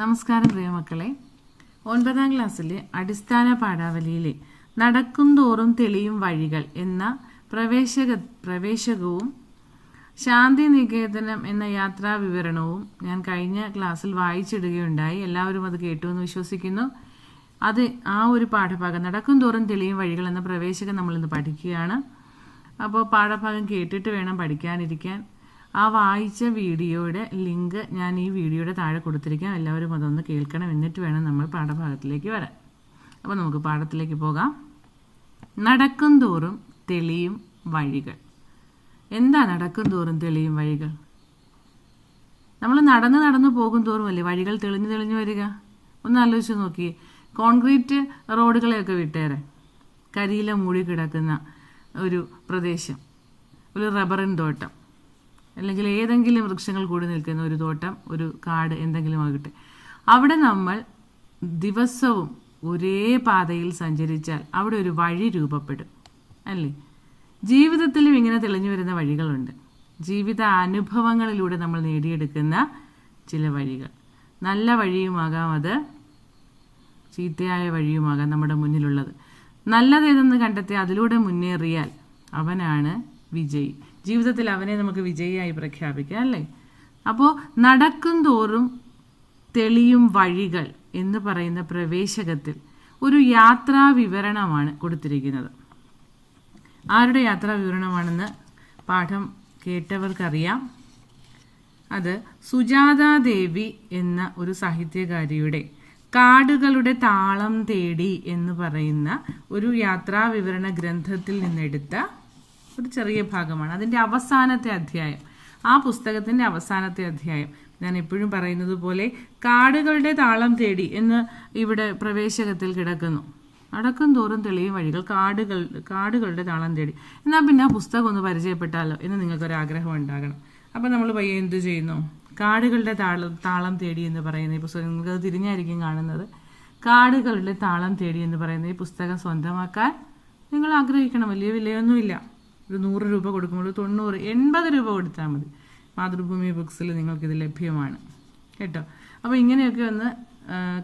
നമസ്കാരം പ്രിയ പ്രിയമക്കളെ ഒൻപതാം ക്ലാസ്സിലെ അടിസ്ഥാന പാഠാവലിയിലെ നടക്കും തോറും തെളിയും വഴികൾ എന്ന പ്രവേശക പ്രവേശകവും ശാന്തി നികേതനം എന്ന യാത്രാ വിവരണവും ഞാൻ കഴിഞ്ഞ ക്ലാസ്സിൽ വായിച്ചിടുകയുണ്ടായി. എല്ലാവരും അത് കേട്ടു എന്ന് വിശ്വസിക്കുന്നു. അത് ആ ഒരു പാഠഭാഗം നടക്കും തോറും തെളിയും വഴികൾ എന്ന പ്രവേശകം നമ്മളിന്ന് പഠിക്കുകയാണ്. അപ്പോൾ പാഠഭാഗം കേട്ടിട്ട് വേണം പഠിക്കാനിരിക്കാൻ. ആ വായിച്ച വീഡിയോയുടെ ലിങ്ക് ഞാൻ ഈ വീഡിയോയുടെ താഴെ കൊടുത്തിരിക്കാം. എല്ലാവരും അതൊന്ന് കേൾക്കണം. എന്നിട്ട് വേണം നമ്മൾ പാഠഭാഗത്തിലേക്ക് വരാൻ. അപ്പോൾ നമുക്ക് പാഠത്തിലേക്ക് പോകാം. നടക്കും തോറും തെളിയും വഴികൾ. എന്താ നടക്കും തോറും തെളിയും വഴികൾ? നമ്മൾ നടന്ന് നടന്ന് പോകും തോറും അല്ലേ വഴികൾ തെളിഞ്ഞ് തെളിഞ്ഞ് വരിക? ഒന്ന് ആലോചിച്ച് നോക്കി. കോൺക്രീറ്റ് റോഡുകളെയൊക്കെ വിട്ടേറെ കരിയില മൂടി കിടക്കുന്ന ഒരു പ്രദേശം. ഒരു റബ്ബറിൻ തോട്ടം. അല്ലെങ്കിൽ ഏതെങ്കിലും വൃക്ഷങ്ങൾ കൂടി നിൽക്കുന്ന ഒരു തോട്ടം ഒരു കാട് എന്തെങ്കിലും ആകട്ടെ. അവിടെ നമ്മൾ ദിവസവും ഒരേ പാതയിൽ സഞ്ചരിച്ചാൽ അവിടെ ഒരു വഴി രൂപപ്പെടും അല്ലേ? ജീവിതത്തിലും ഇങ്ങനെ തെളിഞ്ഞു വരുന്ന വഴികളുണ്ട്. ജീവിത അനുഭവങ്ങളിലൂടെ നമ്മൾ നേടിയെടുക്കുന്ന ചില വഴികൾ. നല്ല വഴിയുമാകാം അത് ചീത്തയായ വഴിയുമാകാം നമ്മുടെ മുന്നിലുള്ളത്. നല്ലതേതെന്ന് കണ്ടെത്തി അതിലൂടെ മുന്നേറിയാൽ അവനാണ് വിജയി. ജീവിതത്തിൽ അവനെ നമുക്ക് വിജയിയായി പ്രഖ്യാപിക്കാം അല്ലേ? അപ്പോൾ നടക്കും തോറും തെളിയും വഴികൾ എന്ന് പറയുന്ന പ്രവേശകത്തിൽ ഒരു യാത്രാ വിവരണമാണ് കൊടുത്തിരിക്കുന്നത്. ആരുടെ യാത്രാ വിവരണമാണെന്ന് പാഠം കേട്ടവർക്കറിയാം. അത് സുജാതാദേവി എന്ന ഒരു സാഹിത്യകാരിയുടെ കാടുകളുടെ താളം തേടി എന്ന് പറയുന്ന ഒരു യാത്രാ വിവരണ ഗ്രന്ഥത്തിൽ നിന്നെടുത്ത ഒരു ചെറിയ ഭാഗമാണ്. അതിന്റെ അവസാനത്തെ അധ്യായം. ആ പുസ്തകത്തിന്റെ അവസാനത്തെ അധ്യായം. ഞാൻ എപ്പോഴും പറയുന്നത് പോലെ കാടുകളുടെ താളം തേടി എന്ന് ഇവിടെ പ്രവേശകത്തിൽ കിടക്കുന്നു. അടക്കം തോറും തെളിയും വഴികൾ കാടുകൾ കാടുകളുടെ താളം തേടി. എന്നാൽ പിന്നെ ആ പുസ്തകം ഒന്ന് പരിചയപ്പെട്ടാലോ എന്ന് നിങ്ങൾക്കൊരാഗ്രഹം ഉണ്ടാകണം. അപ്പം നമ്മൾ പയ്യെ എന്ത് ചെയ്യുന്നു? കാടുകളുടെ താളം താളം തേടി എന്ന് പറയുന്ന ഈ പുസ്തകം. നിങ്ങൾക്ക് തിരിഞ്ഞായിരിക്കും കാണുന്നത്. കാടുകളുടെ താളം തേടി എന്ന് പറയുന്ന ഈ പുസ്തകം സ്വന്തമാക്കാൻ നിങ്ങൾ ആഗ്രഹിക്കണം. വലിയ വിലയൊന്നുമില്ല. ഒരു നൂറ് രൂപ കൊടുക്കുമ്പോൾ തൊണ്ണൂറ് എൺപത് രൂപ കൊടുത്താൽ മതി. മാതൃഭൂമി ബുക്സിൽ നിങ്ങൾക്കിത് ലഭ്യമാണ്. കേട്ടോ? അപ്പോൾ ഇങ്ങനെയൊക്കെ ഒന്ന്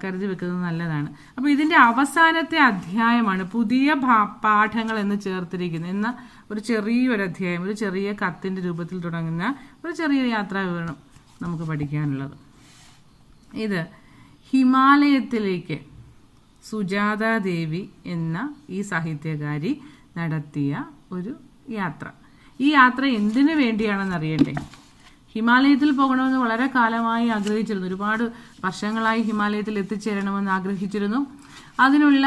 കരുതി വെക്കുന്നത് നല്ലതാണ്. അപ്പോൾ ഇതിന്റെ അവസാനത്തെ അധ്യായമാണ് പുതിയ പാഠങ്ങൾ എന്ന് ചേർത്തിരിക്കുന്നത്. എന്ന ഒരു ചെറിയൊരു അധ്യായം ഒരു ചെറിയ കത്തിന്റെ രൂപത്തിൽ തുടങ്ങുന്ന ഒരു ചെറിയ യാത്രാ വിവരണം നമുക്ക് പഠിക്കാനുള്ളത്. ഇത് ഹിമാലയത്തിലേക്ക് സുജാത ദേവി എന്ന ഈ സാഹിത്യകാരി നടത്തിയ ഒരു യാത്ര. ഈ യാത്ര എന്തിനു വേണ്ടിയാണെന്ന് അറിയണ്ടേ ഹിമാലയത്തിൽ പോകണമെന്ന് വളരെ കാലമായി ആഗ്രഹിച്ചിരുന്നു. ഒരുപാട് വർഷങ്ങളായി ഹിമാലയത്തിൽ എത്തിച്ചേരണമെന്ന് ആഗ്രഹിച്ചിരുന്നു. അതിനുള്ള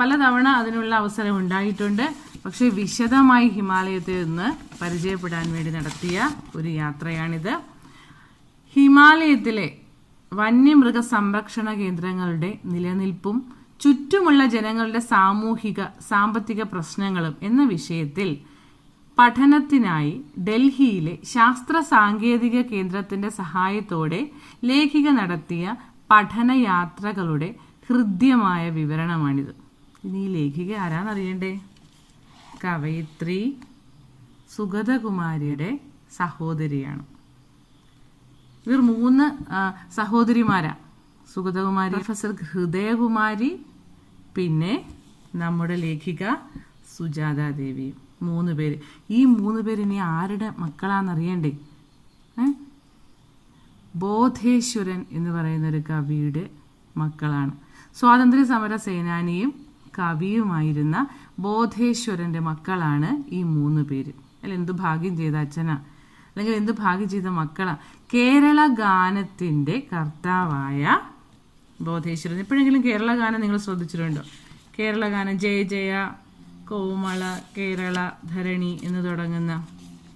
പലതവണ അതിനുള്ള അവസരം ഉണ്ടായിട്ടുണ്ട്. പക്ഷേ വിശദമായി ഹിമാലയത്തിൽ നിന്ന് പരിചയപ്പെടാൻ വേണ്ടി നടത്തിയ ഒരു യാത്രയാണിത്. ഹിമാലയത്തിലെ വന്യമൃഗ സംരക്ഷണ കേന്ദ്രങ്ങളുടെ നിലനിൽപ്പും ചുറ്റുമുള്ള ജനങ്ങളുടെ സാമൂഹിക സാമ്പത്തിക പ്രശ്നങ്ങളും എന്ന വിഷയത്തിൽ പഠനത്തിനായി ഡൽഹിയിലെ ശാസ്ത്ര സാങ്കേതിക കേന്ദ്രത്തിന്റെ സഹായത്തോടെ ലേഖിക നടത്തിയ പഠനയാത്രകളുടെ ഹൃദ്യമായ വിവരണമാണിത്. ഇനി ഈ ലേഖിക ആരാന്നറിയണ്ടേ? കവയിത്രി സുഗതകുമാരിയുടെ സഹോദരിയാണ്. ഇവർ മൂന്ന് സഹോദരിമാരാണ് സഹോദരിമാരാ. സുഗതകുമാരി പ്രൊഫസർ ഹൃദയകുമാരി പിന്നെ നമ്മുടെ ലേഖിക സുജാത ദേവി മൂന്ന് പേര്. ഈ മൂന്ന് പേര് ഇനി ആരുടെ മക്കളാണെന്നറിയണ്ടേ ബോധേശ്വരൻ എന്ന് പറയുന്ന ഒരു കവിയുടെ മക്കളാണ്. സ്വാതന്ത്ര്യ സമര സേനാനിയും കവിയുമായിരുന്ന ബോധേശ്വരന്റെ മക്കളാണ് ഈ മൂന്ന് പേര്. അല്ല എന്ത് ഭാഗ്യം ചെയ്ത അച്ഛനാ? അല്ലെങ്കിൽ എന്ത് ഭാഗ്യം ചെയ്ത മക്കളാ? കേരള ഗാനത്തിന്റെ കർത്താവായ ബോധേശ്വരൻ. എപ്പോഴെങ്കിലും കേരള ഗാനം നിങ്ങൾ ശ്രദ്ധിച്ചിട്ടുണ്ടോ? കേരള ഗാനം ജയ ജയ കോമള കേരള ധരണി എന്ന് തുടങ്ങുന്ന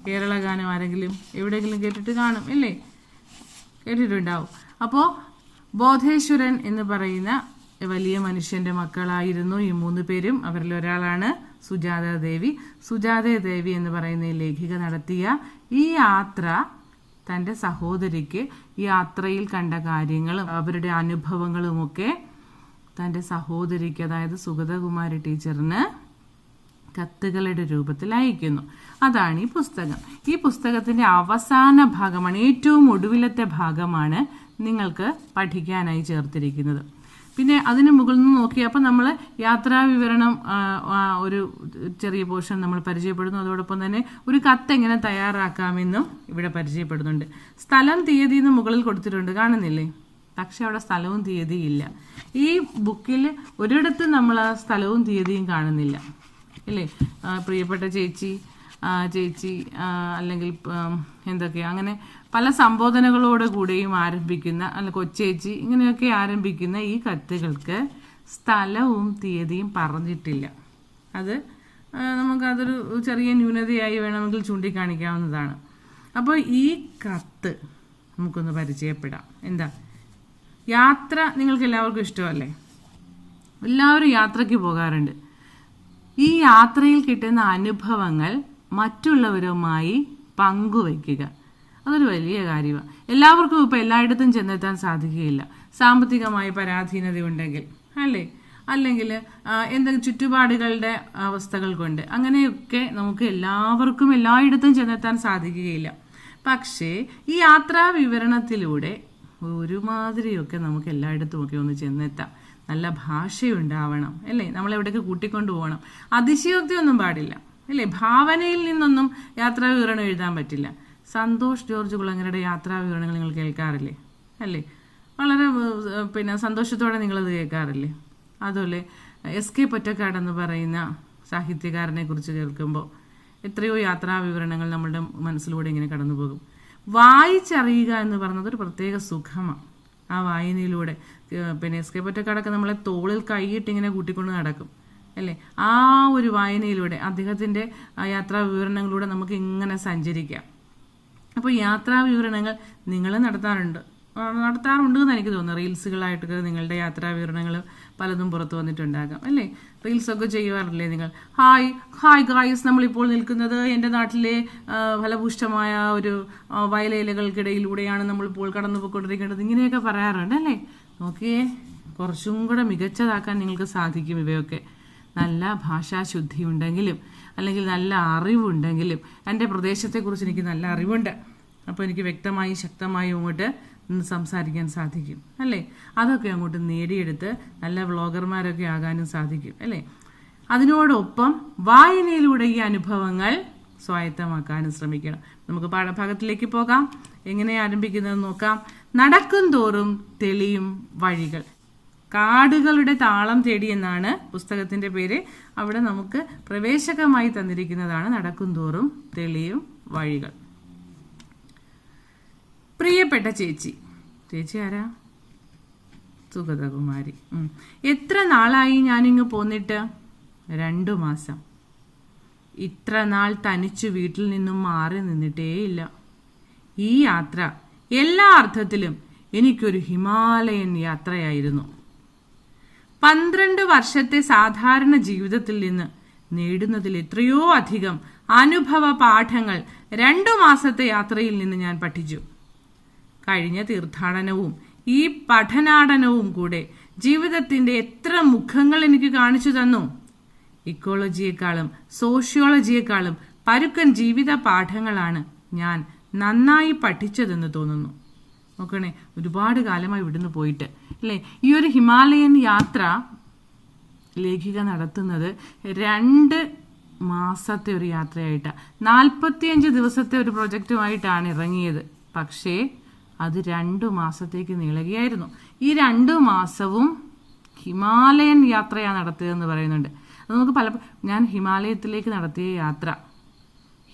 കേരള ഗാനം ആരെങ്കിലും എവിടെയെങ്കിലും കേട്ടിട്ട് കാണും ഇല്ലേ? കേട്ടിട്ടുണ്ടാവും. അപ്പോൾ ബോധേശ്വരൻ എന്ന് പറയുന്ന വലിയ മനുഷ്യന്റെ മക്കളായിരുന്നു ഈ മൂന്ന് പേരും. അവരിൽ ഒരാളാണ് സുജാത ദേവി സുജാത ദേവി എന്ന് പറയുന്ന ലേഖിക നടത്തിയ ഈ യാത്ര തന്റെ സഹോദരിക്ക് യാത്രയിൽ കണ്ട കാര്യങ്ങളും അവരുടെ അനുഭവങ്ങളുമൊക്കെ തന്റെ സഹോദരിക്ക് അതായത് സുഗതകുമാരി ടീച്ചറിന് കത്തുകളുടെ രൂപത്തിൽ അയക്കുന്നു അതാണ് ഈ പുസ്തകം. ഈ പുസ്തകത്തിന്റെ അവസാന ഭാഗമാണ് ഏറ്റവും ഒടുവിലത്തെ ഭാഗമാണ് നിങ്ങൾക്ക് പഠിക്കാനായി ചേർത്തിരിക്കുന്നത്. പിന്നെ അതിന് മുകളിൽ നിന്ന് നോക്കിയപ്പോൾ നമ്മൾ യാത്രാ വിവരണം ഒരു ചെറിയ പോർഷൻ നമ്മൾ പരിചയപ്പെടുന്നു. അതോടൊപ്പം തന്നെ ഒരു കത്ത് എങ്ങനെ തയ്യാറാക്കാമെന്നും ഇവിടെ പരിചയപ്പെടുന്നുണ്ട്. സ്ഥലം തീയതി എന്ന് മുകളിൽ കൊടുത്തിട്ടുണ്ട്. കാണുന്നില്ലേ? പക്ഷെ അവിടെ സ്ഥലവും തീയതിയും ഇല്ല. ഈ ബുക്കിൽ ഒരിടത്ത് നമ്മൾ ആ സ്ഥലവും തീയതിയും കാണുന്നില്ല. അല്ലേ പ്രിയപ്പെട്ട ചേച്ചി ചേച്ചി അല്ലെങ്കിൽ എന്തൊക്കെയാ അങ്ങനെ പല സംബോധനകളോട് കൂടെയും ആരംഭിക്കുന്ന അല്ല കൊച്ചേച്ചി ഇങ്ങനെയൊക്കെ ആരംഭിക്കുന്ന ഈ കത്തുകൾക്ക് സ്ഥലവും തീയതിയും പറഞ്ഞിട്ടില്ല. അത് നമുക്കതൊരു ചെറിയ ന്യൂനതയായി വേണമെങ്കിൽ ചൂണ്ടിക്കാണിക്കാവുന്നതാണ്. അപ്പോൾ ഈ കത്ത് നമുക്കൊന്ന് പരിചയപ്പെടാം. എന്താ? യാത്ര നിങ്ങൾക്ക് എല്ലാവർക്കും ഇഷ്ടമല്ലേ? എല്ലാവരും യാത്രയ്ക്ക് പോകാറുണ്ട്. ഈ യാത്രയിൽ കിട്ടുന്ന അനുഭവങ്ങൾ മറ്റുള്ളവരുമായി പങ്കുവയ്ക്കുക. അതൊരു വലിയ കാര്യമാണ് എല്ലാവർക്കും ഇപ്പോൾ എല്ലായിടത്തും ചെന്നെത്താൻ സാധിക്കുകയില്ല. സാമ്പത്തികമായി പരാധീനത ഉണ്ടെങ്കിൽ അല്ലേ? അല്ലെങ്കിൽ എന്തെങ്കിലും ചുറ്റുപാടുകളുടെ അവസ്ഥകൾ കൊണ്ട് അങ്ങനെയൊക്കെ നമുക്ക് എല്ലാവർക്കും എല്ലായിടത്തും ചെന്നെത്താൻ സാധിക്കുകയില്ല. പക്ഷേ ഈ യാത്രാ വിവരണത്തിലൂടെ ഒരുമാതിരിയൊക്കെ നമുക്ക് എല്ലായിടത്തും ഒക്കെ ഒന്ന് ചെന്നെത്താം. നല്ല ഭാഷയുണ്ടാവണം അല്ലേ? നമ്മളെവിടേക്ക് കൂട്ടിക്കൊണ്ടു പോകണം അതിശയോക്തിയൊന്നും പാടില്ല. അല്ലേ ഭാവനയിൽ നിന്നൊന്നും യാത്രാ വിവരണം എഴുതാൻ പറ്റില്ല. സന്തോഷ് ജോർജ് കുളങ്ങരയുടെ യാത്രാ വിവരണങ്ങൾ നിങ്ങൾ കേൾക്കാറില്ലേ? അല്ലേ? വളരെ പിന്നെ സന്തോഷത്തോടെ നിങ്ങളത് കേൾക്കാറില്ലേ? അതുപോലെ എസ് കെ പൊറ്റക്കാടെന്ന് പറയുന്ന സാഹിത്യകാരനെ കുറിച്ച് കേൾക്കുമ്പോൾ എത്രയോ യാത്രാ വിവരണങ്ങൾ നമ്മുടെ മനസ്സിലൂടെ ഇങ്ങനെ കടന്നു പോകും. വായിച്ചറിയുക എന്ന് പറയുന്നത് ഒരു പ്രത്യേക സുഖമാണ് ആ വായനയിലൂടെ പിന്നെ എസ് കെ പൊറ്റക്കാടൊക്കെ നമ്മളെ തോളിൽ കൈയിട്ട് ഇങ്ങനെ കൂട്ടിക്കൊണ്ട് നടക്കും. അല്ലേ? ആ ഒരു വായനയിലൂടെ അദ്ദേഹത്തിന്റെ യാത്രാ വിവരണങ്ങളിലൂടെ നമുക്ക് ഇങ്ങനെ സഞ്ചരിക്കാം. അപ്പോൾ യാത്രാ വിവരണങ്ങൾ നിങ്ങൾ നടത്താറുണ്ട്. നടത്താറുണ്ട് എന്ന് എനിക്ക് തോന്നുന്നു. റീൽസുകളായിട്ടൊക്കെ നിങ്ങളുടെ യാത്രാ വിവരണങ്ങൾ പലതും പുറത്തു വന്നിട്ടുണ്ടാകാം. അല്ലേ? റീൽസൊക്കെ ചെയ്യുവാറില്ലേ നിങ്ങൾ? Hi hi guys. നമ്മളിപ്പോൾ നിൽക്കുന്നത് എന്റെ നാട്ടിലെ ഫലഭൂഷ്ടമായ ഒരു വയലേലകൾക്കിടയിലൂടെയാണ് നമ്മളിപ്പോൾ കടന്നു പോയിക്കൊണ്ടിരിക്കേണ്ടത് ഇങ്ങനെയൊക്കെ പറയാറുണ്ട് അല്ലേ? നോക്കിയേ കുറച്ചും കൂടെ മികച്ചതാക്കാൻ നിങ്ങൾക്ക് സാധിക്കും ഇവയൊക്കെ. നല്ല ഭാഷാശുദ്ധി ഉണ്ടെങ്കിലും അല്ലെങ്കിൽ നല്ല അറിവുണ്ടെങ്കിലും എന്റെ പ്രദേശത്തെക്കുറിച്ച് എനിക്ക് നല്ല അറിവുണ്ട്. അപ്പോൾ എനിക്ക് വ്യക്തമായും ശക്തമായും അങ്ങോട്ട് സംസാരിക്കാൻ സാധിക്കും അല്ലേ? അതൊക്കെ അങ്ങോട്ട് നേടിയെടുത്ത് നല്ല വ്ളോഗർമാരൊക്കെ ആകാനും സാധിക്കും അല്ലേ? അതിനോടൊപ്പം വായനയിലൂടെ ഈ അനുഭവങ്ങൾ സ്വായത്തമാക്കാനും ശ്രമിക്കണം. നമുക്ക് പാഠഭാഗത്തിലേക്ക് പോകാം. എങ്ങനെ ആരംഭിക്കുന്നത് നോക്കാം. നടക്കും തോറും തെളിയും വഴികൾ. കാടുകളുടെ താളം തേടി എന്നാണ് പുസ്തകത്തിന്റെ പേര്. അവിടെ നമുക്ക് പ്രവേശകമായി തന്നിരിക്കുന്നതാണ് നടക്കും തോറും തെളിയും വഴികൾ. പ്രിയപ്പെട്ട ചേച്ചി. ചേച്ചി ആരാ? സുഗതകുമാരി. എത്ര നാളായി ഞാനിങ്ങ് പോന്നിട്ട്? രണ്ടു മാസം. ഇത്ര നാൾ തനിച്ചു വീട്ടിൽ നിന്നും മാറി നിന്നിട്ടേയില്ല. ഈ യാത്ര എല്ലാ അർത്ഥത്തിലും എനിക്കൊരു ഹിമാലയൻ യാത്രയായിരുന്നു. പന്ത്രണ്ട് വർഷത്തെ സാധാരണ ജീവിതത്തിൽ നിന്ന് നേടുന്നതിൽ എത്രയോ അധികം അനുഭവ പാഠങ്ങൾ രണ്ടു മാസത്തെ യാത്രയിൽ നിന്ന് ഞാൻ പഠിച്ചു. കഴിഞ്ഞ തീർത്ഥാടനവും ഈ പഠനാടനവും കൂടെ ജീവിതത്തിന്റെ എത്ര മുഖങ്ങൾ എനിക്ക് കാണിച്ചു തന്നു. ഇക്കോളജിയെക്കാളും സോഷ്യോളജിയെക്കാളും പരുക്കൻ ജീവിത പാഠങ്ങളാണ് ഞാൻ നന്നായി പഠിച്ചതെന്ന് തോന്നുന്നു. നോക്കണേ ഒരുപാട് കാലമായി ഇവിടുന്ന് പോയിട്ട് അല്ലേ? ഈ ഒരു ഹിമാലയൻ യാത്ര ലേഖിക നടത്തുന്നത് രണ്ട് മാസത്തെ ഒരു യാത്രയായിട്ടാണ് നാൽപ്പത്തിയഞ്ച് ദിവസത്തെ ഒരു പ്രൊജക്റ്റുമായിട്ടാണ് ഇറങ്ങിയത്. പക്ഷേ അത് രണ്ടു മാസത്തേക്ക് നീളുകയായിരുന്നു. ഈ രണ്ടു മാസവും ഹിമാലയൻ യാത്രയാണ് നടത്തിയതെന്ന് പറയുന്നുണ്ട്. അത് നമുക്ക് പല ഞാൻ ഹിമാലയത്തിലേക്ക് നടത്തിയ യാത്ര.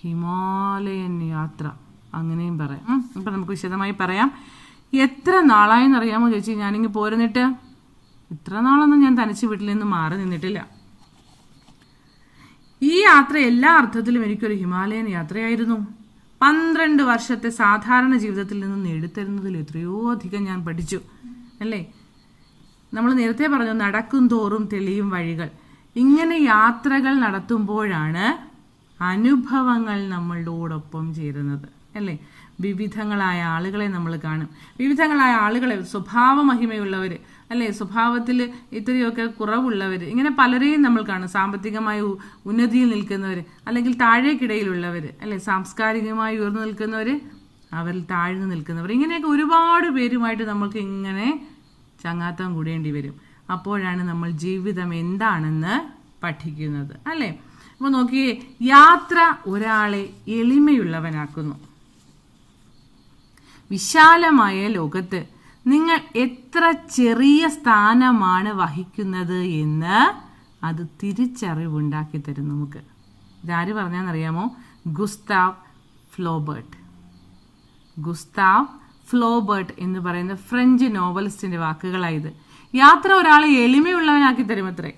ഹിമാലയൻ യാത്ര. അങ്ങനെയും പറയാം. അപ്പം നമുക്ക് വിശദമായി പറയാം. എത്ര നാളായെന്ന് അറിയാമോ ചേച്ചി? ഞാനിങ്ങ് പോരുന്നിട്ട് ഇത്ര നാളൊന്നും ഞാൻ തനിച്ച് വീട്ടിൽ നിന്ന് മാറി നിന്നിട്ടില്ല. ഈ യാത്ര എല്ലാ അർത്ഥത്തിലും എനിക്കൊരു ഹിമാലയൻ യാത്രയായിരുന്നു. പന്ത്രണ്ട് വർഷത്തെ സാധാരണ ജീവിതത്തിൽ നിന്ന് നേടിത്തരുന്നതിൽ എത്രയോ അധികം ഞാൻ പഠിച്ചു. അല്ലേ? നമ്മൾ നേരത്തെ പറഞ്ഞു നടക്കും തോറും തെളിയും വഴികൾ. ഇങ്ങനെ യാത്രകൾ നടത്തുമ്പോഴാണ് അനുഭവങ്ങൾ നമ്മളോടൊപ്പം ചേരുന്നത്. അല്ലേ? വിവിധങ്ങളായ ആളുകളെ നമ്മൾ കാണും. വിവിധങ്ങളായ ആളുകളെ സ്വഭാവ മഹിമയുള്ളവർ അല്ലേ? സ്വഭാവത്തിൽ ഇത്രയൊക്കെ കുറവുള്ളവർ ഇങ്ങനെ പലരെയും നമ്മൾ കാണും. സാമ്പത്തികമായി ഉന്നതിയിൽ നിൽക്കുന്നവർ അല്ലെങ്കിൽ താഴേക്കിടയിലുള്ളവർ അല്ലേ? സാംസ്കാരികമായി ഉയർന്നു നിൽക്കുന്നവർ അവരിൽ താഴ്ന്നു നിൽക്കുന്നവർ. ഇങ്ങനെയൊക്കെ ഒരുപാട് പേരുമായിട്ട് നമ്മൾക്ക് ഇങ്ങനെ ചങ്ങാത്തം കൂടേണ്ടി വരും. അപ്പോഴാണ് നമ്മൾ ജീവിതം എന്താണെന്ന് പഠിക്കുന്നത് അല്ലേ? അപ്പോൾ നോക്കിയേ യാത്ര ഒരാളെ എളിമയുള്ളവനാക്കുന്നു. വിശാലമായ ലോകത്ത് നിങ്ങൾ എത്ര ചെറിയ സ്ഥാനമാണ് വഹിക്കുന്നത് എന്ന് അത് തിരിച്ചറിവുണ്ടാക്കി തരും നമുക്ക്. ഇതാര് പറഞ്ഞാന്നറിയാമോ? ഗുസ്താവ് ഫ്ലോബേർട്ട്. ഗുസ്താവ് ഫ്ലോബേർട്ട് എന്ന് പറയുന്ന ഫ്രഞ്ച് നോവലിസ്റ്റിന്റെ വാക്കുകളായത്. യാത്ര ഒരാളെ എളിമയുള്ളവനാക്കി തരും അത്രേ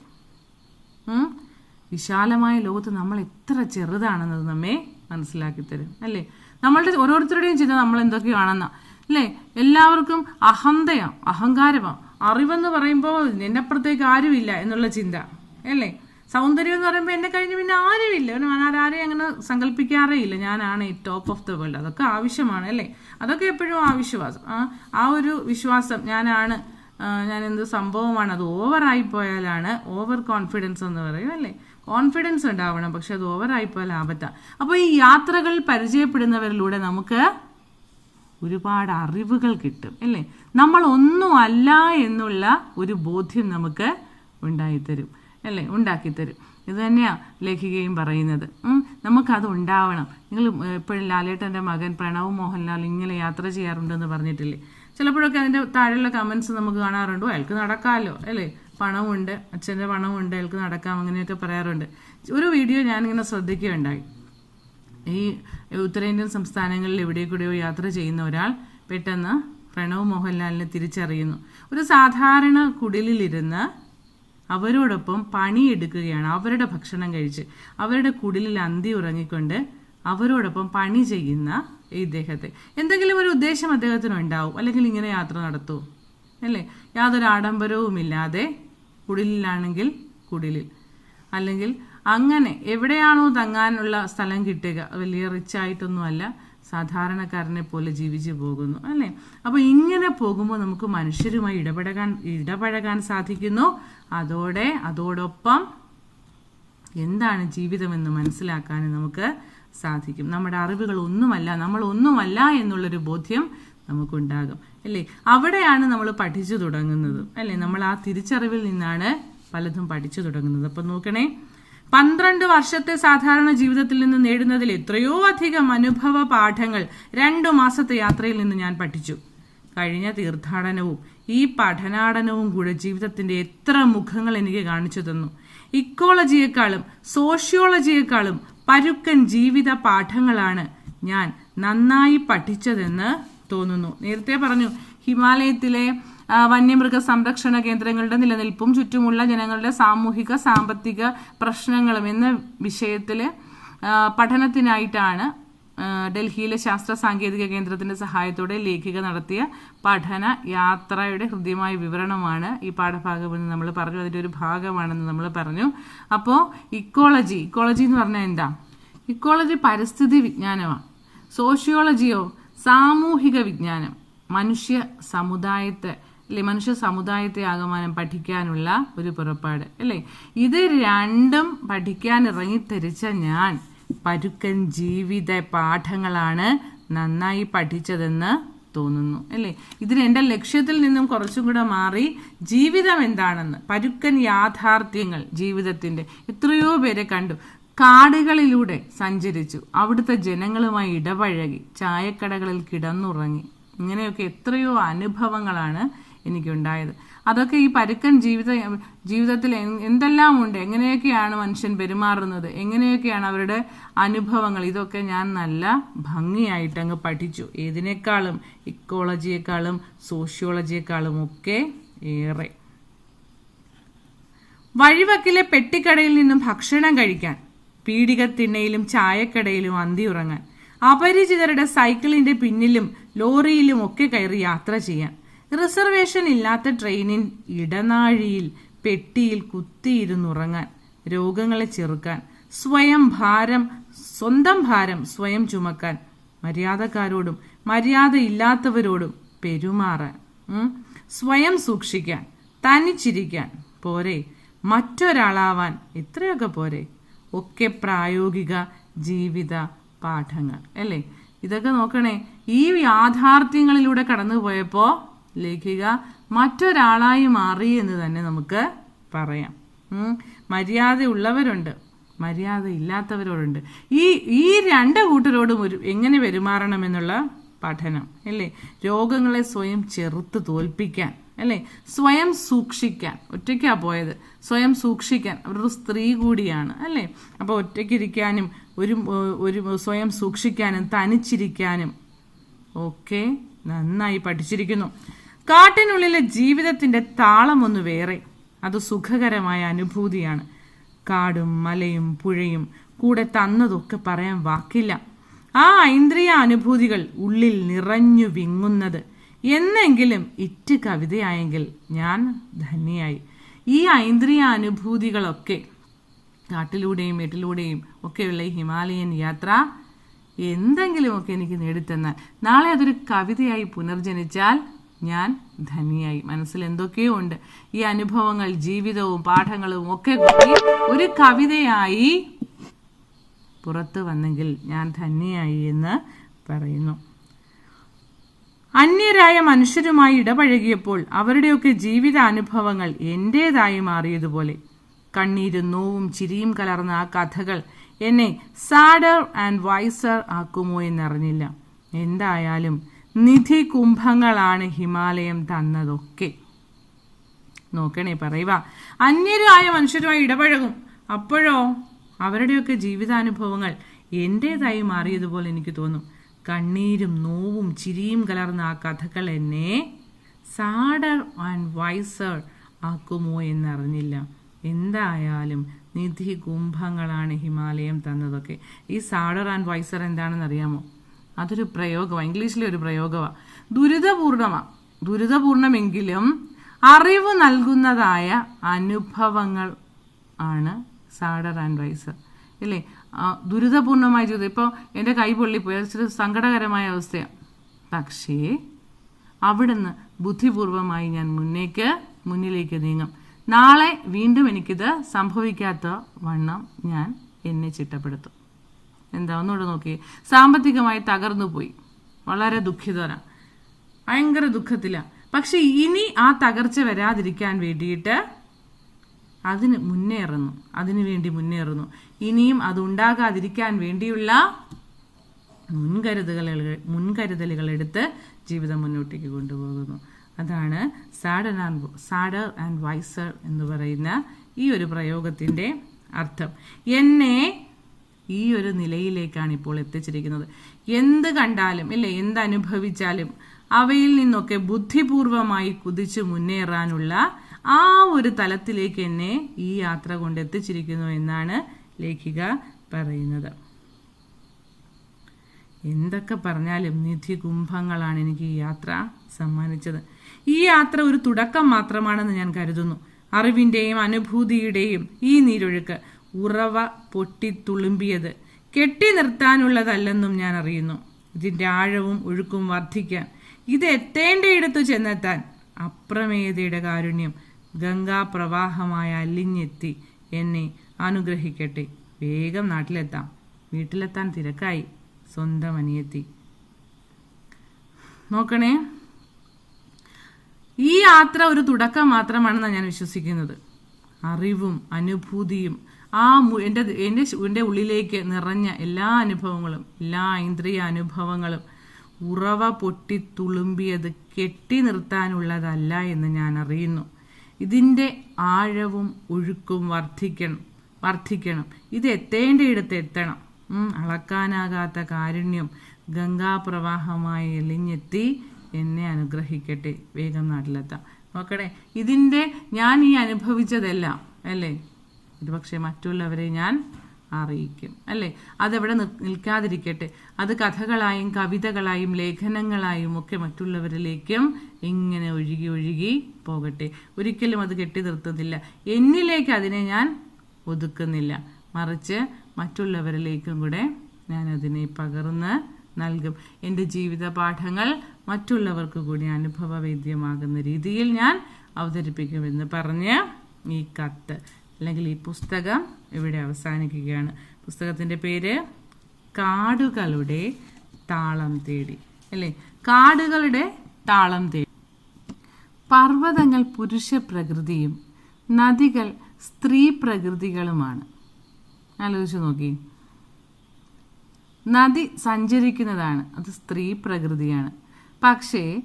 വിശാലമായ ലോകത്ത് നമ്മൾ എത്ര ചെറുതാണെന്നത് നമ്മെ മനസ്സിലാക്കി തരും അല്ലേ? നമ്മളുടെ ഓരോരുത്തരുടെയും ചിന്ത നമ്മൾ എന്തൊക്കെയാണെന്ന് അല്ലേ? എല്ലാവർക്കും അഹന്തയാ അഹങ്കാരമാ. അറിവെന്ന് പറയുമ്പോൾ എന്നെപ്പുറത്തേക്ക് ആരുമില്ല എന്നുള്ള ചിന്ത. അല്ലേ? സൗന്ദര്യം എന്ന് പറയുമ്പോൾ എന്നെ കഴിഞ്ഞ് പിന്നെ ആരുമില്ല. ആരെയും അങ്ങനെ സങ്കല്പിക്കാറേ ഇല്ല. ഞാനാണ് ഈ ടോപ്പ് ഓഫ് ദ വേൾഡ് അതൊക്കെ ആവശ്യമാണ് അല്ലേ? അതൊക്കെ എപ്പോഴും ആ ആ ഒരു വിശ്വാസം ഞാനാണ്. ഞാൻ എന്ത് സംഭവമാണ്? അത് ഓവറായി പോയാലാണ് ഓവർ കോൺഫിഡൻസ് എന്ന് പറയും അല്ലേ? കോൺഫിഡൻസ് ഉണ്ടാവണം പക്ഷെ അത് ഓവറായി പോയാൽ ആപത്താ അപ്പോൾ ഈ യാത്രകൾ പരിചയപ്പെടുന്നവരിലൂടെ നമുക്ക് ഒരുപാട് അറിവുകൾ കിട്ടും അല്ലേ? നമ്മൾ ഒന്നും അല്ല എന്നുള്ള ഒരു ബോധ്യം നമുക്ക് ഉണ്ടായിത്തരും അല്ലേ? ഉണ്ടാക്കിത്തരും. ഇത് തന്നെയാണ് ലേഖികയും പറയുന്നത്. നമുക്കത് ഉണ്ടാവണം. നിങ്ങൾ എപ്പോഴും ലാലേട്ടന്റെ മകൻ പ്രണവ് മോഹൻലാൽ ഇങ്ങനെ യാത്ര ചെയ്യാറുണ്ടെന്ന് പറഞ്ഞിട്ടില്ലേ? ചിലപ്പോഴൊക്കെ അതിന്റെ താഴെയുള്ള കമൻസ് നമുക്ക് കാണാറുണ്ട്. "ഓ, അയാൾക്ക് നടക്കാമല്ലോ അല്ലേ? പണമുണ്ട് അച്ഛന്റെ പണമുണ്ട് അയാൾക്ക് നടക്കാം അങ്ങനെയൊക്കെ പറയാറുണ്ട്. ഒരു വീഡിയോ ഞാനിങ്ങനെ ശ്രദ്ധിക്കുകയുണ്ടായി. ഈ ഉത്തരേന്ത്യൻ സംസ്ഥാനങ്ങളിൽ എവിടെ കൂടെയോ യാത്ര ചെയ്യുന്ന ഒരാൾ പെട്ടെന്ന് പ്രണവ് മോഹൻലാലിനെ തിരിച്ചറിയുന്നു. ഒരു സാധാരണ കുടിലിലിരുന്ന് അവരോടൊപ്പം പണിയെടുക്കുകയാണ് അവരുടെ ഭക്ഷണം കഴിച്ച്. അവരുടെ കുടിലിൽ അന്തി ഉറങ്ങിക്കൊണ്ട് അവരോടൊപ്പം പണി ചെയ്യുന്ന ഇദ്ദേഹത്തെ. എന്തെങ്കിലും ഒരു ഉദ്ദേശം അദ്ദേഹത്തിന് ഉണ്ടാവും അല്ലെങ്കിൽ ഇങ്ങനെ യാത്ര നടത്തൂ അല്ലേ? യാതൊരു ആഡംബരവുമില്ലാതെ കുടിലിലാണെങ്കിൽ കുടിലിൽ. അല്ലെങ്കിൽ അങ്ങനെ എവിടെയാണോ തങ്ങാനുള്ള സ്ഥലം കിട്ടുക വലിയ റിച്ച് ആയിട്ടൊന്നുമല്ല സാധാരണക്കാരനെ പോലെ ജീവിച്ചു പോകുന്നു അല്ലേ? അപ്പോൾ ഇങ്ങനെ പോകുമ്പോൾ നമുക്ക് മനുഷ്യരുമായി ഇടപഴകാൻ ഇടപഴകാൻ സാധിക്കുന്നു. അതോടെ അതോടൊപ്പം എന്താണ് ജീവിതമെന്ന് മനസ്സിലാക്കാൻ നമുക്ക് സാധിക്കും. നമ്മുടെ അറിവുകൾ ഒന്നുമല്ല നമ്മൾ ഒന്നുമല്ല എന്നുള്ളൊരു ബോധ്യം നമുക്കുണ്ടാകും. അല്ലേ? അവിടെയാണ് നമ്മൾ പഠിച്ചു തുടങ്ങുന്നത്. അല്ലേ? നമ്മൾ ആ തിരിച്ചറിവിൽ നിന്നാണ് പലതും പഠിച്ചു തുടങ്ങുന്നത്. അപ്പം നോക്കണേ. പന്ത്രണ്ട് വർഷത്തെ സാധാരണ ജീവിതത്തിൽ നിന്ന് നേടുന്നതിൽ എത്രയോ അധികം അനുഭവ പാഠങ്ങൾ രണ്ടു മാസത്തെ യാത്രയിൽ നിന്ന് ഞാൻ പഠിച്ചു. കഴിഞ്ഞ തീർത്ഥാടനവും ഈ പഠനാടനവും കൂടെ ജീവിതത്തിന്റെ എത്ര മുഖങ്ങൾ എനിക്ക് കാണിച്ചു തന്നു. ഇക്കോളജിയെക്കാളും സോഷ്യോളജിയെക്കാളും പരുക്കൻ ജീവിത പാഠങ്ങളാണ് ഞാൻ നന്നായി പഠിച്ചതെന്ന് തോന്നുന്നു. നേരത്തെ പറഞ്ഞു ഹിമാലയത്തിലെ വന്യമൃഗ സംരക്ഷണ കേന്ദ്രങ്ങളുടെ നിലനിൽപ്പും ചുറ്റുമുള്ള ജനങ്ങളുടെ സാമൂഹിക സാമ്പത്തിക പ്രശ്നങ്ങളും എന്ന വിഷയത്തിൽ പഠനത്തിനായിട്ടാണ് ഡൽഹിയിലെ ശാസ്ത്ര സാങ്കേതിക കേന്ദ്രത്തിന്റെ സഹായത്തോടെ ലേഖിക നടത്തിയ പഠന യാത്രയുടെ ഹൃദ്യമായ വിവരണമാണ് ഈ പാഠഭാഗമെന്ന് നമ്മൾ പറഞ്ഞു. അതിന്റെ ഒരു ഭാഗമാണെന്ന് നമ്മൾ പറഞ്ഞു. അപ്പോൾ ഇക്കോളജി ഇക്കോളജി എന്ന് പറഞ്ഞാൽ എന്താ? ഇക്കോളജി പരിസ്ഥിതി വിജ്ഞാനമാണ് സോഷ്യോളജിയോ സാമൂഹിക വിജ്ഞാനം മനുഷ്യ സമുദായത്തെ അല്ലെ മനുഷ്യ സമുദായത്തെ ആകമാനം പഠിക്കാനുള്ള ഒരു പുറപ്പാട് അല്ലേ? ഇത് രണ്ടും പഠിക്കാൻ ഇറങ്ങിത്തിരിച്ച ഞാൻ പരുക്കൻ ജീവിത പാഠങ്ങളാണ് നന്നായി പഠിച്ചതെന്ന് തോന്നുന്നു അല്ലേ? ഇതിന് എന്റെ ലക്ഷ്യത്തിൽ നിന്നും കുറച്ചും കൂടെ മാറി ജീവിതം എന്താണെന്ന് പരുക്കൻ യാഥാർത്ഥ്യങ്ങൾ ജീവിതത്തിന്റെ എത്രയോ പേരെ കണ്ടു. കാടുകളിലൂടെ സഞ്ചരിച്ചു. അവിടുത്തെ ജനങ്ങളുമായി ഇടപഴകി ചായക്കടകളിൽ കിടന്നുറങ്ങി. ഇങ്ങനെയൊക്കെ എത്രയോ അനുഭവങ്ങളാണ് എനിക്കുണ്ടായത്. അതൊക്കെ ഈ പരുക്കൻ ജീവിത ജീവിതത്തിൽ എന്തെല്ലാം ഉണ്ട്? എങ്ങനെയൊക്കെയാണ് മനുഷ്യൻ പെരുമാറുന്നത്? എങ്ങനെയൊക്കെയാണ് അവരുടെ അനുഭവങ്ങൾ? ഇതൊക്കെ ഞാൻ നല്ല ഭംഗിയായിട്ട് അങ്ങ് പഠിച്ചു. ഏതിനേക്കാളും ഇക്കോളജിയെക്കാളും സോഷ്യോളജിയെക്കാളും ഒക്കെ ഏറെ. വഴിവക്കിലെ പെട്ടിക്കടയിൽ നിന്നും ഭക്ഷണം കഴിക്കാൻ പീടികത്തിണ്ണയിലും ചായക്കടയിലും അന്തിയുറങ്ങാൻ. അപരിചിതരുടെ സൈക്കിളിന്റെ പിന്നിലും ലോറിയിലും ഒക്കെ കയറി യാത്ര ചെയ്യാൻ. റിസർവേഷൻ ഇല്ലാത്ത ട്രെയിനിൻ ഇടനാഴിയിൽ പെട്ടിയിൽ കുത്തിയിരുന്നുറങ്ങാൻ രോഗങ്ങളെ ചെറുക്കാൻ. സ്വയം ഭാരം സ്വന്തം ഭാരം സ്വയം ചുമക്കാൻ. മര്യാദക്കാരോടും മര്യാദയില്ലാത്തവരോടും പെരുമാറാൻ. സ്വയം സൂക്ഷിക്കാൻ. തനിച്ചിരിക്കാൻ. പോരെ. മറ്റൊരാളാവാൻ. ഇത്രയൊക്കെ പോരെ. ഒക്കെ പ്രായോഗിക ജീവിത പാഠങ്ങൾ അല്ലേ? ഇതൊക്കെ നോക്കണേ. ഈ യാഥാർത്ഥ്യങ്ങളിലൂടെ കടന്നു പോയപ്പോൾ ലേഖിക മറ്റൊരാളായി മാറി എന്ന് തന്നെ നമുക്ക് പറയാം. മര്യാദ മര്യാദയുള്ളവരുണ്ട്. മര്യാദ ഇല്ലാത്തവരോടുണ്ട് ഈ ഈ രണ്ട് കൂട്ടരോടും ഒരു എങ്ങനെ പെരുമാറണമെന്നുള്ള പഠനം അല്ലേ? രോഗങ്ങളെ സ്വയം ചെറുത്ത് തോൽപ്പിക്കാൻ. അല്ലേ? സ്വയം സൂക്ഷിക്കാൻ. ഒറ്റയ്ക്കാ പോയത്. സ്വയം സൂക്ഷിക്കാൻ. അവരൊരു സ്ത്രീ കൂടിയാണ്. അല്ലേ? അപ്പോൾ ഒറ്റയ്ക്കിരിക്കാനും ഒരു ഒരു സ്വയം സൂക്ഷിക്കാനും തനിച്ചിരിക്കാനും ഒക്കെ നന്നായി പഠിച്ചിരിക്കുന്നു. കാട്ടിനുള്ളിലെ ജീവിതത്തിന്റെ താളമൊന്ന് വേറെ. അത് സുഖകരമായ അനുഭൂതിയാണ്. കാടും മലയും പുഴയും കൂടെ തന്നതൊക്കെ പറയാൻ വാക്കില്ല. ആ ഐന്ദ്രിയ അനുഭൂതികൾ ഉള്ളിൽ നിറഞ്ഞു വിങ്ങുന്നത് എന്നെങ്കിലും ഇറ്റ് കവിതയായെങ്കിൽ ഞാൻ ധന്യയായി. ഈ ഐന്ദ്രിയ അനുഭൂതികളൊക്കെ കാട്ടിലൂടെയും വീട്ടിലൂടെയും ഒക്കെയുള്ള ഈ ഹിമാലയൻ യാത്ര എന്തെങ്കിലുമൊക്കെ എനിക്ക് നേടിത്തന്നാൽ നാളെ അതൊരു കവിതയായി പുനർജനിച്ചാൽ ഞാൻ ധന്യയായി. മനസ്സിൽ എന്തൊക്കെയോ ഉണ്ട്. ഈ അനുഭവങ്ങൾ ജീവിതവും പാഠങ്ങളും ഒക്കെ കൂടി ഒരു കവിതയായി പുറത്തു വന്നെങ്കിൽ ഞാൻ ധന്യയായി എന്ന് പറയുന്നു. അന്യരായ മനുഷ്യരുമായി ഇടപഴകിയപ്പോൾ അവരുടെയൊക്കെ ജീവിതാനുഭവങ്ങൾ എന്റേതായി മാറിയതുപോലെ. കണ്ണീരും നോവും ചിരിയും കലർന്ന ആ കഥകൾ എന്നെ സാഡർ ആൻഡ് വൈസർ ആക്കുമോ എന്നറിഞ്ഞില്ല. എന്തായാലും നിധി കുംഭങ്ങളാണ് ഹിമാലയം തന്നതൊക്കെ. നോക്കണേ പറയുക അന്യരായ മനുഷ്യരുമായി ഇടപഴകും. അപ്പോഴോ? അവരുടെയൊക്കെ ജീവിതാനുഭവങ്ങൾ എന്റേതായി മാറിയതുപോലെ എനിക്ക് തോന്നും. കണ്ണീരും നോവും ചിരിയും കലർന്ന ആ കഥകൾ എന്നെ സാഡർ ആൻഡ് വൈസർ ആക്കുമോ എന്നറിഞ്ഞില്ല. എന്തായാലും നിധി കുംഭങ്ങളാണ് ഹിമാലയം തന്നതൊക്കെ. ഈ സാഡർ ആൻഡ് വൈസർ എന്താണെന്ന് അറിയാമോ അതൊരു പ്രയോഗമാണ് ഇംഗ്ലീഷിലെ ഒരു പ്രയോഗമാണ് ദുരിതപൂർണമാണ് ദുരിതപൂർണമെങ്കിലും അറിവ് നൽകുന്നതായ അനുഭവങ്ങൾ ആണ് സാഡർ ആൻഡ് വൈസർ. ഇല്ലേ? ദുരിതപൂർണമായ ജീവിതം ഇപ്പോൾ എന്റെ കൈ പൊള്ളിപ്പോയി. അത് ഇച്ചിരി സങ്കടകരമായ അവസ്ഥയാണ് പക്ഷേ അവിടുന്ന് ബുദ്ധിപൂർവമായി ഞാൻ മുന്നേക്ക് മുന്നിലേക്ക് നീങ്ങും. നാളെ വീണ്ടും എനിക്കിത് സംഭവിക്കാത്ത വണ്ണം ഞാൻ എന്നെ ചിട്ടപ്പെടുത്തും. എന്താ ഒന്നുകൂടെ നോക്കി. സാമ്പത്തികമായി തകർന്നു പോയി. വളരെ ദുഃഖിതരാണ് ഭയങ്കര ദുഃഖത്തില. പക്ഷെ ഇനി ആ തകർച്ച വരാതിരിക്കാൻ വേണ്ടിയിട്ട് അതിന് മുന്നേറുന്നു. അതിനു വേണ്ടി മുന്നേറുന്നു. ഇനിയും അതുണ്ടാകാതിരിക്കാൻ വേണ്ടിയുള്ള മുൻകരുതലുകൾ മുൻകരുതലുകൾ എടുത്ത് ജീവിതം മുന്നോട്ടേക്ക് കൊണ്ടുപോകുന്നു. അതാണ് sadder and sadder and wiser എന്ന് പറയുന്ന ഈ ഒരു പ്രയോഗത്തിന്റെ അർത്ഥം. എന്നെ ഈ ഒരു നിലയിലേക്കാണ് ഇപ്പോൾ എത്തിച്ചിരിക്കുന്നത്. എന്ത് കണ്ടാലും ഇല്ലേ എന്തനുഭവിച്ചാലും അവയിൽ നിന്നൊക്കെ ബുദ്ധിപൂർവമായി കുതിച്ചു മുന്നേറാനുള്ള ആ ഒരു തലത്തിലേക്ക് എന്നെ ഈ യാത്ര കൊണ്ടെത്തിച്ചിരിക്കുന്നു എന്നാണ് ലേഖിക പറയുന്നത്. എന്തൊക്കെ പറഞ്ഞാലും നിധി കുംഭങ്ങളാണ് എനിക്ക് ഈ യാത്ര സമ്മാനിച്ചത്. ഈ യാത്ര ഒരു തുടക്കം മാത്രമാണെന്ന് ഞാൻ കരുതുന്നു. അറിവിന്റെയും അനുഭൂതിയുടെയും ഈ നീരൊഴുക്ക് ഉറവ പൊട്ടിത്തുളുമ്പിയത് കെട്ടി നിർത്താനുള്ളതല്ലെന്നും ഞാൻ അറിയുന്നു. ഇതിന്റെ ആഴവും ഒഴുക്കും വർദ്ധിക്കാൻ ഇത് എത്തേണ്ടയിടത്തു ചെന്നെത്താൻ അപ്രമേയതയുടെ കാരുണ്യം ഗംഗാപ്രവാഹമായ അല്ലിഞ്ഞെത്തി എന്നെ അനുഗ്രഹിക്കട്ടെ. വേഗം നാട്ടിലെത്താം. വീട്ടിലെത്താൻ തിരക്കായി. സ്വന്തം അനിയെത്തി. നോക്കണേ. ഈ യാത്ര ഒരു തുടക്കം മാത്രമാണെന്നാണ് ഞാൻ വിശ്വസിക്കുന്നത്. അറിവും അനുഭൂതിയും ആ എന്റെ എന്റെ എന്റെ ഉള്ളിലേക്ക് നിറഞ്ഞ എല്ലാ അനുഭവങ്ങളും എല്ലാ ഇന്ദ്രിയ അനുഭവങ്ങളും ഉറവ പൊട്ടി തുളുമ്പിയത് കെട്ടി നിർത്താനുള്ളതല്ല എന്ന് ഞാൻ അറിയുന്നു. ഇതിന്റെ ആഴവും ഒഴുക്കും വർദ്ധിക്കണം വർദ്ധിക്കണം ഇത് എത്തേണ്ടയിടത്ത് എത്തണം. അളക്കാനാകാത്ത കാരുണ്യം ഗംഗാപ്രവാഹമായി എലിഞ്ഞെത്തി എന്നെ അനുഗ്രഹിക്കട്ടെ. വേഗം നാട്ടിലെത്താം. നോക്കണേ ഇതിന്റെ ഞാൻ ഈ അനുഭവിച്ചതെല്ലാം അല്ലേ? ഒരുപക്ഷെ മറ്റുള്ളവരെ ഞാൻ അറിയിക്കും. അല്ലേ? അതെവിടെ നിൽ- നിൽക്കാതിരിക്കട്ടെ. അത് കഥകളായും കവിതകളായും ലേഖനങ്ങളായും ഒക്കെ മറ്റുള്ളവരിലേക്കും ഇങ്ങനെ ഒഴുകി ഒഴുകി പോകട്ടെ. ഒരിക്കലും അത് കെട്ടി നിർത്തുന്നില്ല. എന്നിലേക്ക് അതിനെ ഞാൻ ഒതുക്കുന്നില്ല. മറിച്ച് മറ്റുള്ളവരിലേക്കും കൂടെ ഞാൻ അതിനെ പകർന്ന് നൽകും. എന്റെ ജീവിത പാഠങ്ങൾ മറ്റുള്ളവർക്ക് കൂടി അനുഭവവേദ്യമാകുന്ന രീതിയിൽ ഞാൻ അവതരിപ്പിക്കുമെന്ന് പറഞ്ഞ് ഈ കത്ത്. അല്ലെങ്കിൽ ഈ പുസ്തകം ഇവിടെ അവസാനിക്കുകയാണ്. പുസ്തകത്തിന്റെ പേര് കാടുകളുടെ താളം തേടി. അല്ലേ? കാടുകളുടെ താളം തേടി. പർവതങ്ങൾ പുരുഷ പ്രകൃതിയും നദികൾ സ്ത്രീ പ്രകൃതികളുമാണ്. ആലോചിച്ച് നോക്കി. നദി സഞ്ചരിക്കുന്നതാണ്. അത് സ്ത്രീ പ്രകൃതിയാണ്. പക്ഷേ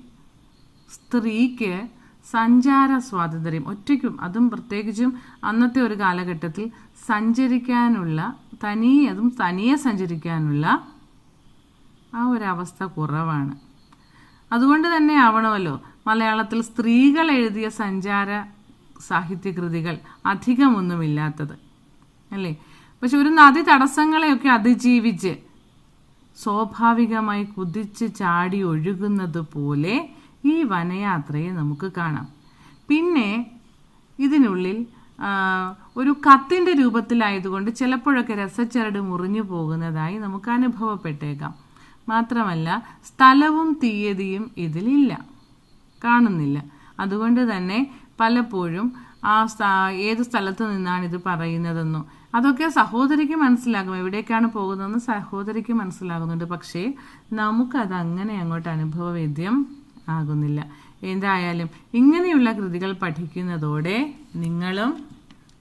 സ്ത്രീക്ക് സഞ്ചാര സ്വാതന്ത്ര്യം. ഒറ്റയ്ക്കും അതും പ്രത്യേകിച്ചും അന്നത്തെ ഒരു കാലഘട്ടത്തിൽ സഞ്ചരിക്കാനുള്ള തനിയെ അതും തനിയെ സഞ്ചരിക്കാനുള്ള ആ ഒരവസ്ഥ കുറവാണ്. അതുകൊണ്ട് തന്നെ ആവണമല്ലോ മലയാളത്തിൽ സ്ത്രീകൾ എഴുതിയ സഞ്ചാര സാഹിത്യകൃതികൾ അധികമൊന്നുമില്ലാത്തത് അല്ലേ? പക്ഷെ ഒരു നദി തടസ്സങ്ങളെയൊക്കെ അതിജീവിച്ച് സ്വാഭാവികമായി കുതിച്ച് ചാടി ഒഴുകുന്നത് പോലെ ഈ വനയാത്രയെ നമുക്ക് കാണാം. പിന്നെ ഇതിനുള്ളിൽ ഒരു കത്തിന്റെ രൂപത്തിലായതുകൊണ്ട് ചിലപ്പോഴൊക്കെ രസച്ചരട് മുറിഞ്ഞു പോകുന്നതായി നമുക്ക് അനുഭവപ്പെട്ടേക്കാം. മാത്രമല്ല സ്ഥലവും തീയതിയും ഇതിലില്ല. കാണുന്നില്ല. അതുകൊണ്ട് തന്നെ പലപ്പോഴും ആ ഏത് സ്ഥലത്ത് നിന്നാണ് ഇത് പറയുന്നതെന്നോ അതൊക്കെ സഹോദരിക്ക് മനസ്സിലാകും. എവിടേക്കാണ് പോകുന്നതെന്ന് സഹോദരിക്ക് മനസ്സിലാകുന്നുണ്ട്. പക്ഷേ നമുക്കത് അങ്ങനെ അങ്ങോട്ട് അനുഭവവേദ്യം ആകുന്നില്ല. എന്തായാലും ഇങ്ങനെയുള്ള കൃതികൾ പഠിക്കുന്നതോടെ നിങ്ങളും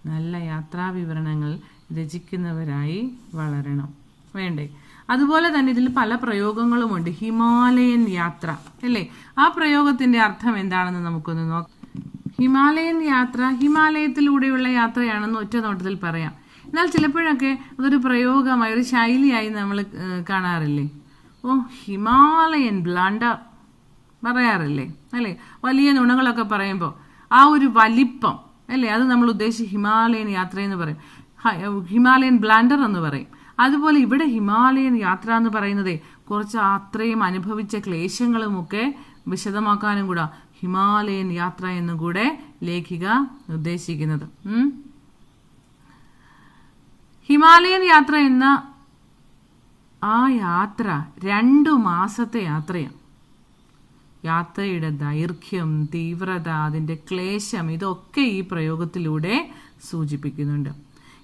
നല്ല യാത്രാ വിവരണങ്ങൾ രചിക്കുന്നവരായി വളരണം. വേണ്ടേ? അതുപോലെ തന്നെ ഇതിൽ പല പ്രയോഗങ്ങളുമുണ്ട്. ഹിമാലയൻ യാത്ര അല്ലേ? ആ പ്രയോഗത്തിന്റെ അർത്ഥം എന്താണെന്ന് നമുക്കൊന്ന് നോക്കാം. ഹിമാലയൻ യാത്ര ഹിമാലയത്തിലൂടെയുള്ള യാത്രയാണെന്ന് ഒറ്റ നോട്ടത്തിൽ പറയാം. എന്നാൽ ചിലപ്പോഴൊക്കെ അതൊരു പ്രയോഗമായി ഒരു ശൈലിയായി നമ്മൾ കാണാറില്ലേ? ഓ ഹിമാലയൻ ബ്ലാണ്ടർ പറയാറില്ലേ? അല്ലേ? വലിയ നുണകളൊക്കെ പറയുമ്പോൾ ആ ഒരു വലിപ്പം അല്ലേ? അത് നമ്മൾ ഉദ്ദേശിച്ച് ഹിമാലയൻ യാത്ര എന്ന് പറയും ഹിമാലയൻ ബ്ലാൻഡർ എന്ന് പറയും. അതുപോലെ ഇവിടെ ഹിമാലയൻ യാത്ര എന്ന് പറയുന്നതേ കുറച്ച് അത്രയും അനുഭവിച്ച ക്ലേശങ്ങളുമൊക്കെ വിശദമാക്കാനും കൂടാ ഹിമാലയൻ യാത്ര എന്നും കൂടെ ലേഖിക ഉദ്ദേശിക്കുന്നത്. ഹിമാലയൻ യാത്ര എന്ന ആ യാത്ര രണ്ടു മാസത്തെ യാത്രയാണ്. യാത്രയുടെ ദൈർഘ്യം തീവ്രത അതിന്റെ ക്ലേശം ഇതൊക്കെ ഈ പ്രയോഗത്തിലൂടെ സൂചിപ്പിക്കുന്നുണ്ട്.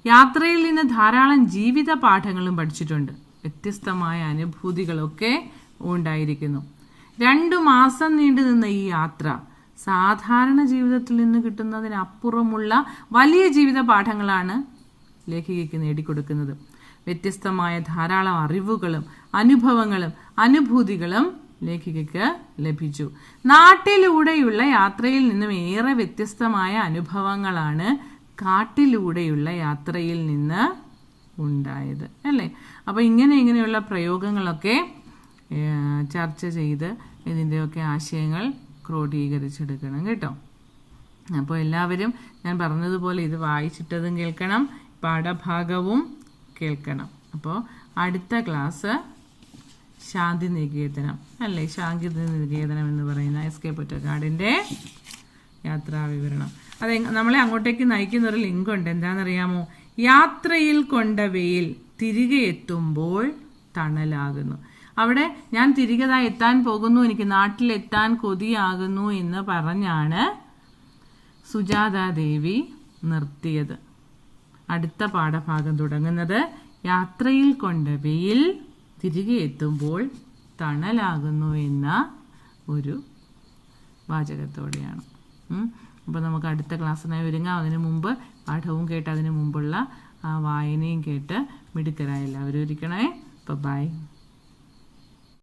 യാത്രയിൽ നിന്ന് ധാരാളം ജീവിത പാഠങ്ങളും പഠിച്ചിട്ടുണ്ട്. വ്യത്യസ്തമായ അനുഭൂതികളൊക്കെ ഉണ്ടായിരിക്കുന്നു. രണ്ടു മാസം നീണ്ടു നിന്ന ഈ യാത്ര സാധാരണ ജീവിതത്തിൽ നിന്ന് കിട്ടുന്നതിനപ്പുറമുള്ള വലിയ ജീവിത പാഠങ്ങളാണ് ലേഖികയ്ക്ക് നേടിക്കൊടുക്കുന്നത്. വ്യത്യസ്തമായ ധാരാളം അറിവുകളും അനുഭവങ്ങളും അനുഭൂതികളും ലേഖികയ്ക്ക് ലഭിച്ചു. നാട്ടിലൂടെയുള്ള യാത്രയിൽ നിന്നും ഏറെ വ്യത്യസ്തമായ അനുഭവങ്ങളാണ് കാട്ടിലൂടെയുള്ള യാത്രയിൽ നിന്ന് ഉണ്ടായത് അല്ലേ? അപ്പോൾ ഇങ്ങനെ ഇങ്ങനെയുള്ള പ്രയോഗങ്ങളൊക്കെ ചർച്ച ചെയ്ത് ഇതിന്റെയൊക്കെ ആശയങ്ങൾ ക്രോഡീകരിച്ചെടുക്കണം കേട്ടോ. അപ്പോൾ എല്ലാവരും ഞാൻ പറഞ്ഞതുപോലെ ഇത് വായിച്ചിട്ടതും കേൾക്കണം പാഠഭാഗവും കേൾക്കണം. അപ്പോൾ അടുത്ത ക്ലാസ് ശാന്തി നികേതനം അല്ലേ? ശാന്തി നികേതനം എന്ന് പറയുന്ന എസ് കെ പൊറ്റക്കാടിന്റെ യാത്രാ വിവരണം അത് നമ്മളെ അങ്ങോട്ടേക്ക് നയിക്കുന്ന ഒരു ലിങ്ക് ഉണ്ട് എന്താണെന്നറിയാമോ? യാത്രയിൽ കൊണ്ട വെയിൽ തിരികെ എത്തുമ്പോൾ തണലാകുന്നു. അവിടെ ഞാൻ തിരികെ എത്താൻ പോകുന്നു എനിക്ക് നാട്ടിലെത്താൻ കൊതിയാകുന്നു എന്ന് പറഞ്ഞാണ് സുജാതാദേവി നിർത്തിയത്. അടുത്ത പാഠഭാഗം തുടങ്ങുന്നത് യാത്രയിൽ കൊണ്ട വെയിൽ തിരികെ എത്തുമ്പോൾ തണലാകുന്നു എന്ന ഒരു വാചകത്തോടെയാണ്. അപ്പോൾ നമുക്ക് അടുത്ത ക്ലാസ്സിനായി ഒരുങ്ങാം. അതിനു മുമ്പ് പാഠവും കേട്ട് അതിനു മുമ്പുള്ള ആ വായനയും കേട്ട് മിടുക്കരായ എല്ലാവരും ഇരിക്കണേ. ബൈ